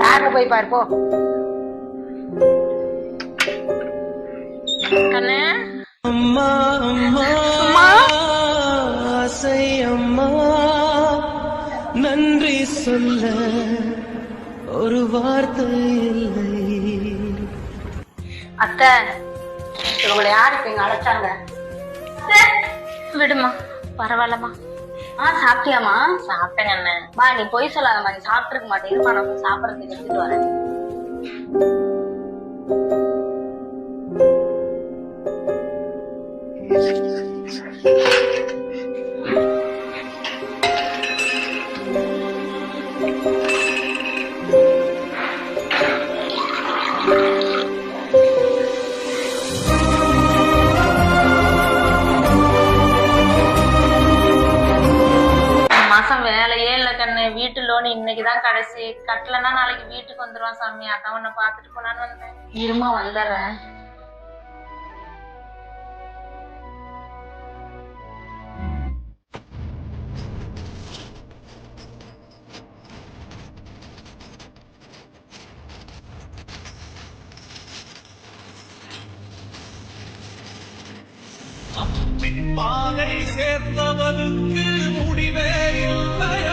யாருன்னு போய் பாரு போ கண்ணு அம்மா அம்மா ஆசை அம்மா நன்றி சொல்ல ஒரு வார்த்தை இல்லை. அத்தை இவங்களை யாரு இப்ப இங்க அழைச்சாங்க? விடுமா பரவாயில்லம்மா. ஆ சாப்பிட்டியாமா சாப்பிட்டேன் கண்ணு மா நீ பொய் சொல்லாதம்மா. நீ சாப்பிட்டுருக்க மாட்டேங்குதுமா நான் சாப்பிடறதுக்கு எடுத்துட்டு வரேன். இந்த மாசம் வேலையே இல்ல கண்ணு. வீட்டு லோன் இன்னைக்குதான் கடைசி. கட்டலன்னா நாளைக்கு வீட்டுக்கு வந்துருவான் சாமி. அதான் உன்னை பாத்துட்டு போலான்னு வந்தேன். இருமா வந்துடுறேன். பாதை சேர்ந்தவனுக்கு